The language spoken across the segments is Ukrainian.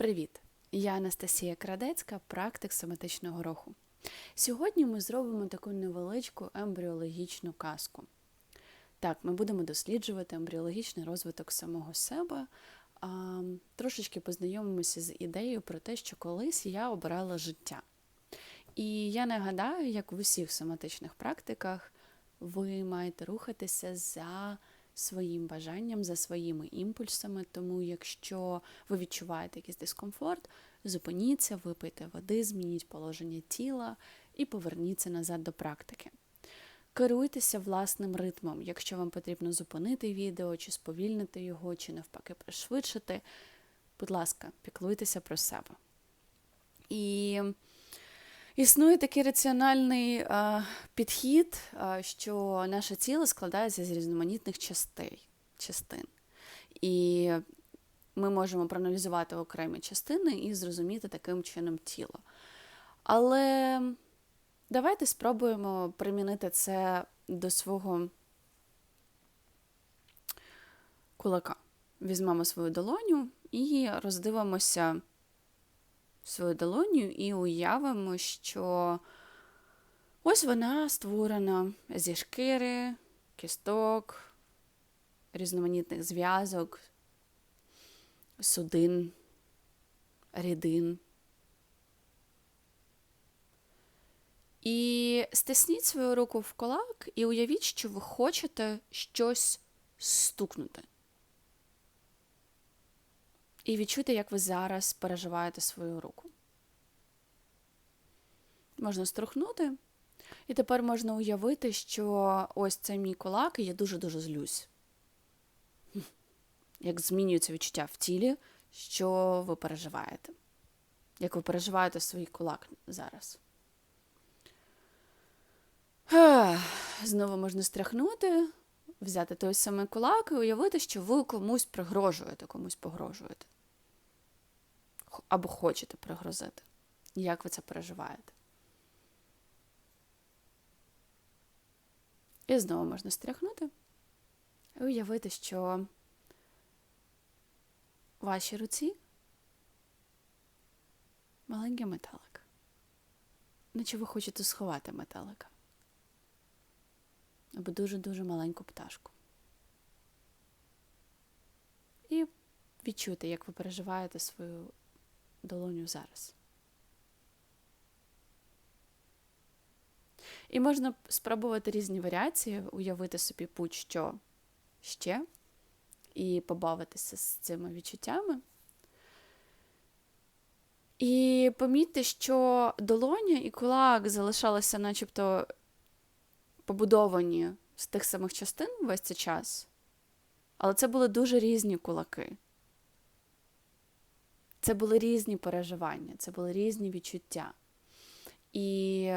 Привіт! Я Анастасія Крадецька, практик соматичного руху. Сьогодні ми зробимо таку невеличку ембріологічну казку. Так, ми будемо досліджувати ембріологічний розвиток самого себе, а, трошечки познайомимося з ідеєю про те, що колись я обирала життя. І я нагадаю, як в усіх соматичних практиках, ви маєте рухатися за своїм бажанням, за своїми імпульсами. Тому, якщо ви відчуваєте якийсь дискомфорт, зупиніться, випийте води, змініть положення тіла і поверніться назад до практики. Керуйтеся власним ритмом, якщо вам потрібно зупинити відео, чи сповільнити його, чи навпаки пришвидшити. Будь ласка, піклуйтеся про себе. І Існує такий раціональний а, підхід, а, що наше тіло складається з різноманітних частей, частин. І ми можемо проаналізувати окремі частини і зрозуміти таким чином тіло. Але давайте спробуємо примінити це до свого кулака. Візьмемо свою долоню і роздивимося свою долоню і уявимо, що ось вона створена зі шкіри, кісток, різноманітних зв'язок, судин, рідин. І стисніть свою руку в кулак і уявіть, що ви хочете щось стукнути. І відчуйте, як ви зараз переживаєте свою руку. Можна струхнути. І тепер можна уявити, що ось це мій кулак, і я дуже-дуже злюсь. Як змінюється відчуття в тілі, що ви переживаєте. Як ви переживаєте свій кулак зараз. Знову можна стряхнути, взяти той самий кулак і уявити, що ви комусь пригрожуєте, комусь погрожуєте. Або хочете пригрозити. Як ви це переживаєте? І знову можна стряхнути і уявити, що в вашій руці маленький металик. Наче ви хочете сховати металика або дуже-дуже маленьку пташку. І відчуйте, як ви переживаєте свою долоню зараз. І можна спробувати різні варіації, уявити собі будь-що ще і побавитися з цими відчуттями. І помітьте, що долоня і кулак залишалися начебто побудовані з тих самих частин весь цей час, але це були дуже різні кулаки. Це були різні переживання, це були різні відчуття. І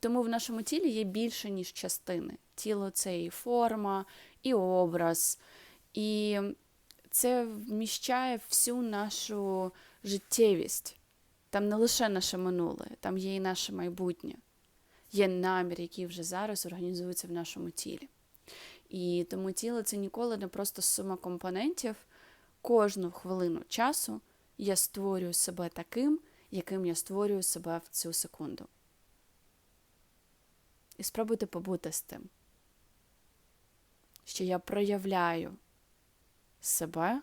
тому в нашому тілі є більше, ніж частини. Тіло це і форма, і образ, і це вміщає всю нашу життєвість. Там не лише наше минуле, там є і наше майбутнє є намір, який вже зараз організується в нашому тілі. І тому тіло це ніколи не просто сума компонентів. Кожну хвилину часу я створюю себе таким, яким я створюю себе в цю секунду. І спробуйте побути з тим, що я проявляю себе,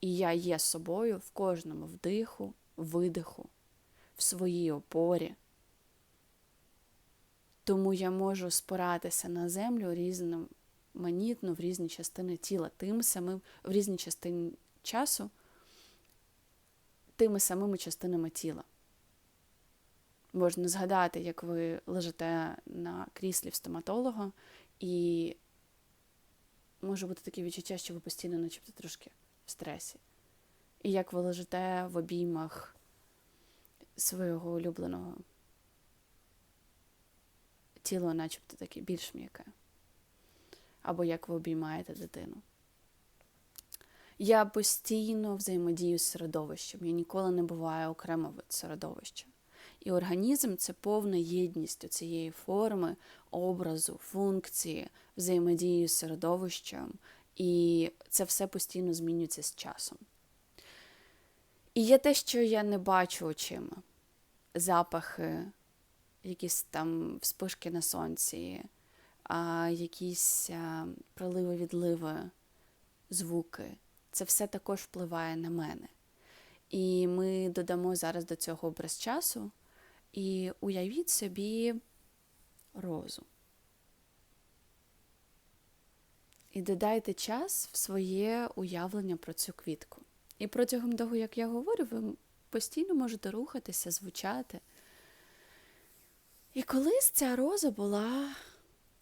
і я є собою в кожному вдиху, видиху, в своїй опорі, тому я можу спиратися на землю різноманітно в різні частини тіла, тим самим в різні частини часу, тими самими частинами тіла. Можна згадати, як ви лежите на кріслі в стоматолога, і може бути таке відчуття, що ви постійно, начебто, трошки в стресі. І як ви лежите в обіймах свого улюбленого тіло, начебто таке більш м'яке. Або як ви обіймаєте дитину. Я постійно взаємодію з середовищем. Я ніколи не буваю окремо від середовища. І організм це повна єдність цієї форми, образу, функції, взаємодії з середовищем, і це все постійно змінюється з часом. І є те, що я не бачу очима. Запахи, якісь там вспишки на сонці, якісь а, проливи відливи, звуки. Це все також впливає на мене. І ми додамо зараз до цього образ часу і уявіть собі розу. І додайте час в своє уявлення про цю квітку. І протягом того, як я говорю, ви постійно можете рухатися, звучати. І колись ця роза була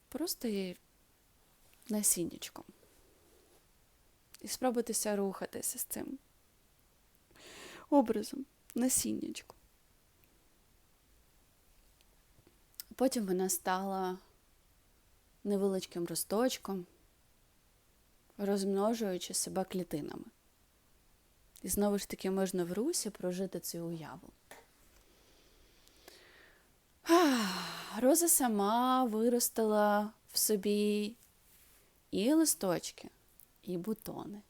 просто насіннячком. І спробуйтеся рухатися з цим образом, насіннячком. Потім вона стала невеличким росточком, розмножуючи себе клітинами. І знову ж таки можна в русі прожити цю уяву. Роза сама виростила в собі і листочки, і бутони.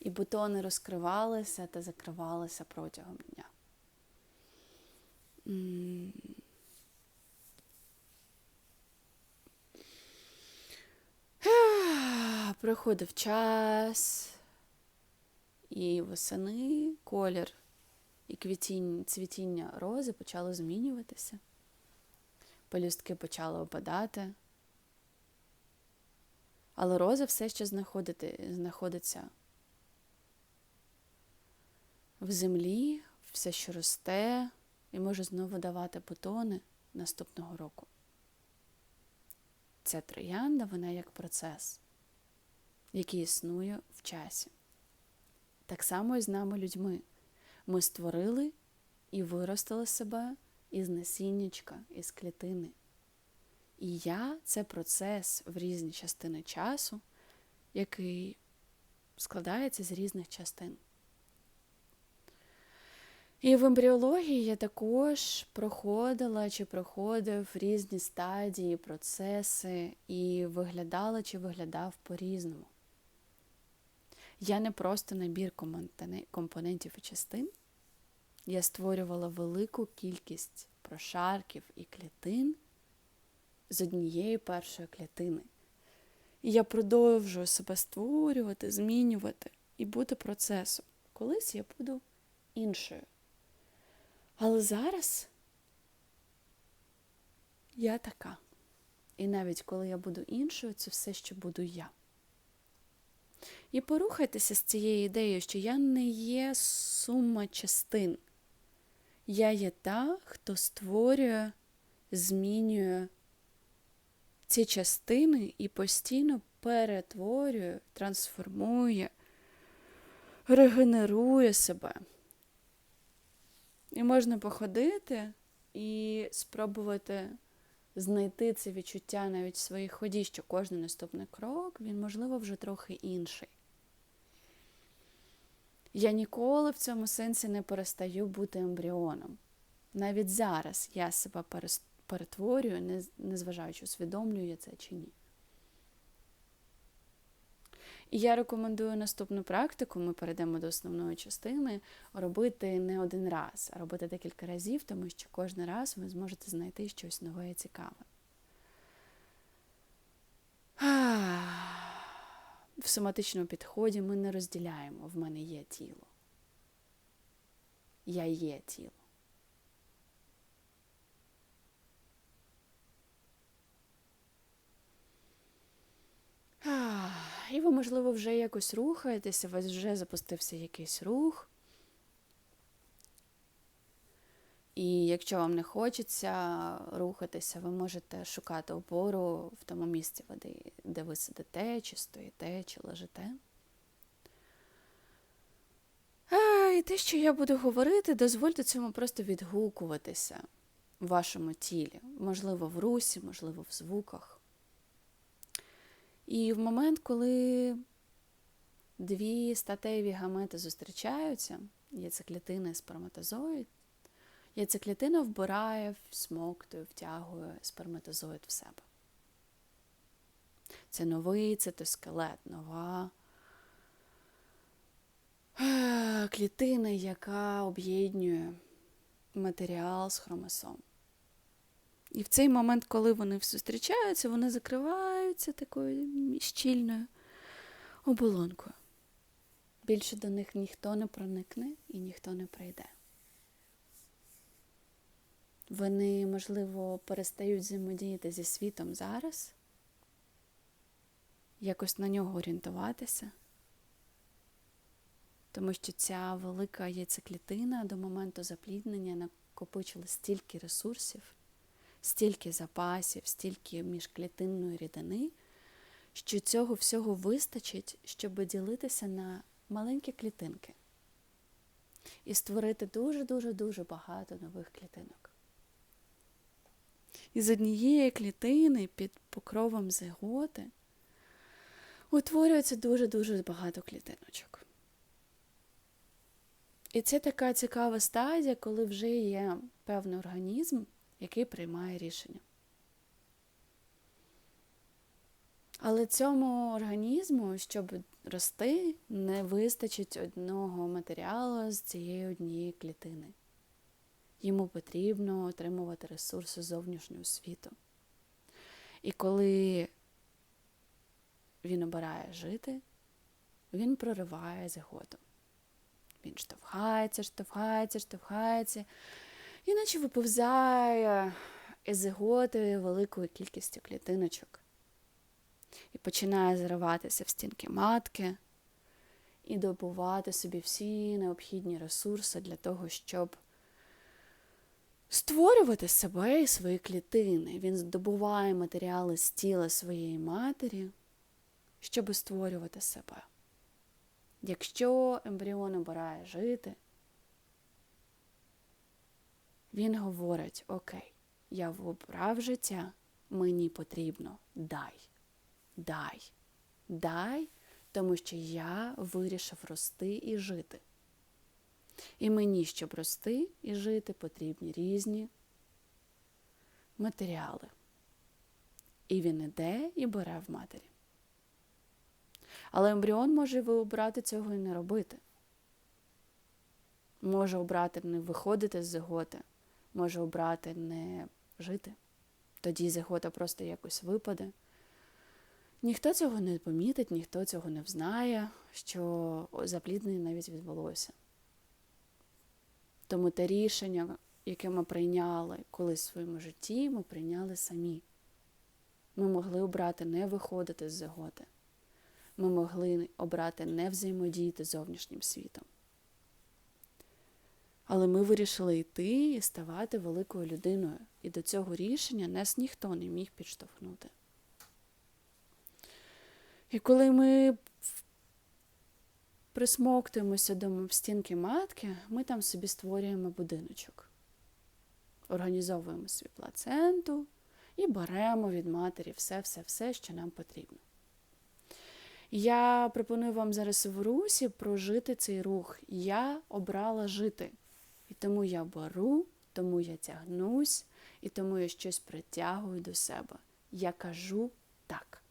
І бутони розкривалися та закривалися протягом дня. Проходив час, і восени колір і квітінь, цвітіння рози почало змінюватися. Пелюстки почали опадати. Але роза все ще знаходиться в землі, все, що росте, і може знову давати бутони наступного року. Ця троянда, вона як процес, який існує в часі. Так само і з нами людьми. Ми створили і виростили себе із насіннячка, із клітини. І я це процес в різні частини часу, який складається з різних частин. І в ембріології я також проходила чи проходив різні стадії, процеси і виглядала чи виглядав по-різному. Я не просто набір компонентів і частин. Я створювала велику кількість прошарків і клітин з однієї першої клітини. І я продовжую себе створювати, змінювати і бути процесом. Колись я буду іншою. Але зараз я така. І навіть коли я буду іншою, це все, що буду я. І порухайтеся з цією ідеєю, що я не є сума частин. Я є та, хто створює, змінює ці частини і постійно перетворює, трансформує, регенерує себе. І можна походити і спробувати знайти це відчуття навіть в своїй ході, що кожен наступний крок, він, можливо, вже трохи інший. Я ніколи в цьому сенсі не перестаю бути ембріоном. Навіть зараз я себе перетворюю, незважаючи, усвідомлюю це чи ні. І я рекомендую наступну практику, ми перейдемо до основної частини, робити не один раз, а робити декілька разів, тому що кожен раз ви зможете знайти щось нове і цікаве. В соматичному підході ми не розділяємо, в мене є тіло. Я є тіло. І ви, можливо, вже якось рухаєтеся, у вас вже запустився якийсь рух. І якщо вам не хочеться рухатися, ви можете шукати опору в тому місці, де ви сидите, чи стоїте, чи лежите. А, І те, що я буду говорити, дозвольте цьому просто відгукуватися в вашому тілі, можливо, в русі, можливо, в звуках. І в момент, коли дві статеві гамети зустрічаються, яйцеклітина і сперматозоїд, яйцеклітина вбирає, всмоктує, втягує сперматозоїд в себе. Це новий цитоскелет, нова клітина, яка об'єднує матеріал з хромосом. І в цей момент, коли вони зустрічаються, вони закриваються такою щільною оболонкою. Більше до них ніхто не проникне і ніхто не прийде. Вони, можливо, перестають взаємодіяти зі світом зараз, якось на нього орієнтуватися, тому що ця велика яйцеклітина до моменту запліднення накопичила стільки ресурсів, стільки запасів, стільки міжклітинної рідини, що цього всього вистачить, щоб ділитися на маленькі клітинки і створити дуже-дуже дуже багато нових клітинок. І з однієї клітини під покровом зиготи утворюється дуже-дуже багато клітиночок. І це така цікава стадія, коли вже є певний організм, який приймає рішення. Але цьому організму, щоб рости, не вистачить одного матеріалу з цієї однієї клітини. Йому потрібно отримувати ресурси зовнішнього світу. І коли він обирає жити, він прориває згоду. Він штовхається, штовхається, штовхається, іначе виповзає із зиготи великою кількістю клітиночок і починає зариватися в стінки матки і добувати собі всі необхідні ресурси для того, щоб створювати себе і свої клітини. Він здобуває матеріали з тіла своєї матері, щоб створювати себе. Якщо ембріон обирає жити, він говорить: Окей, я обрав життя, мені потрібно, дай, дай, дай, тому що я вирішив рости і жити. І мені, щоб рости і жити, потрібні різні матеріали. І він іде і бере в матері. Але ембріон може обрати цього і не робити. Може обрати не виходити з зиготи, може обрати не жити. Тоді зигота просто якось випаде. Ніхто цього не помітить, ніхто цього не взнає, що запліднення навіть відбулося. Тому те рішення, яке ми прийняли колись в своєму житті, ми прийняли самі. Ми могли обрати не виходити з зиготи. Ми могли обрати не взаємодіяти з зовнішнім світом. Але ми вирішили йти і ставати великою людиною. І до цього рішення нас ніхто не міг підштовхнути. І коли ми присмоктуємося до стінки матки, ми там собі створюємо будиночок. Організовуємо свій плаценту і беремо від матері все-все-все, що нам потрібно. Я пропоную вам зараз в русі прожити цей рух. Я обрала жити. Тому я беру, тому я тягнусь, і тому я щось притягую до себе. Я кажу так.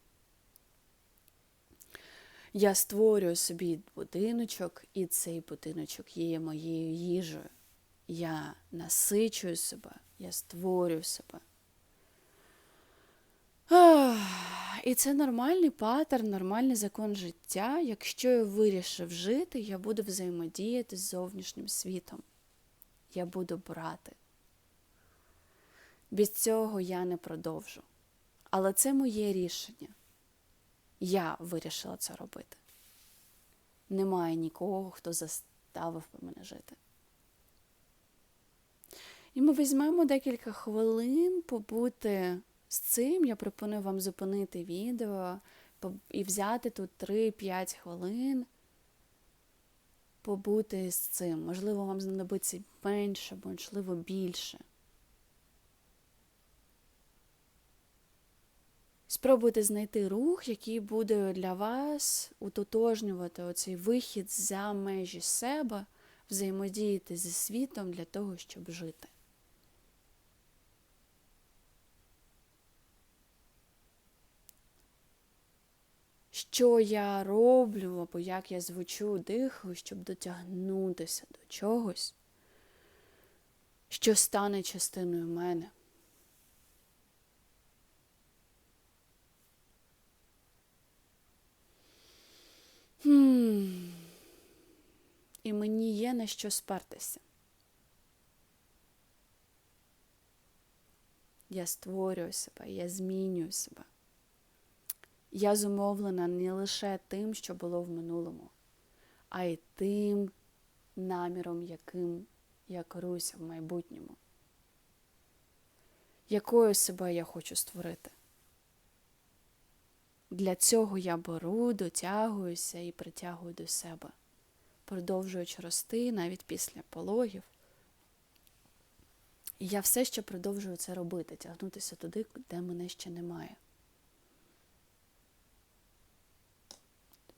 Я створюю собі будиночок, і цей будиночок є моєю їжею. Я насичую себе, я створюю себе. І це нормальний паттерн, нормальний закон життя. Якщо я вирішив жити, я буду взаємодіяти з зовнішнім світом. Я буду брати. Без цього я не продовжу. Але це моє рішення. Я вирішила це робити. Немає нікого, хто заставив мене жити. І ми візьмемо декілька хвилин побути з цим. Я пропоную вам зупинити відео і взяти тут 3-5 хвилин, побути з цим. Можливо, вам знадобиться менше, можливо, більше. Спробуйте знайти рух, який буде для вас утотожнювати оцей вихід за межі себе, взаємодіяти зі світом для того, щоб жити. Що я роблю або як я звучу, дихаю, щоб дотягнутися до чогось, що стане частиною мене. Хм. І мені є на що спертися. Я створюю себе, я змінюю себе. Я зумовлена не лише тим, що було в минулому, а й тим наміром, яким я керуюся в майбутньому. Якою себе я хочу створити? Для цього я беру, дотягуюся і притягую до себе, продовжуючи рости навіть після пологів. І я все ще продовжую це робити, тягнутися туди, де мене ще немає.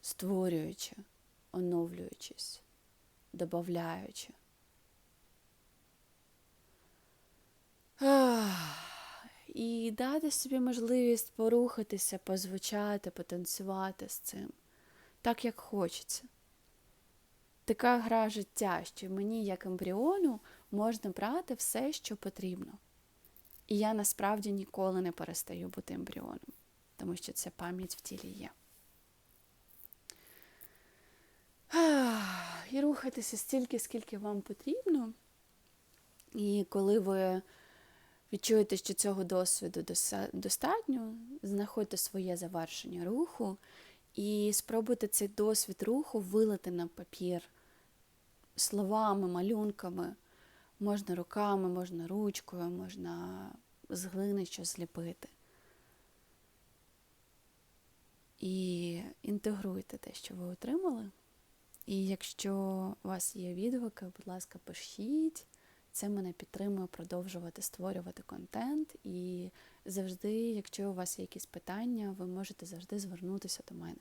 Створюючи, оновлюючись, додаючи. І дати собі можливість порухатися, позвучати, потанцювати з цим, так як хочеться. Така гра життя, що мені, як ембріону, можна брати все, що потрібно. І я насправді ніколи не перестаю бути ембріоном, тому що ця пам'ять в тілі є. І рухатися стільки, скільки вам потрібно. І коли ви відчуєте, що цього досвіду достатньо, знаходьте своє завершення руху і спробуйте цей досвід руху вилити на папір словами, малюнками. Можна руками, можна ручкою, можна з глини щось зліпити. І інтегруйте те, що ви отримали. І якщо у вас є відгуки, будь ласка, пишіть. Це мене підтримує продовжувати створювати контент. І завжди, якщо у вас є якісь питання, ви можете завжди звернутися до мене.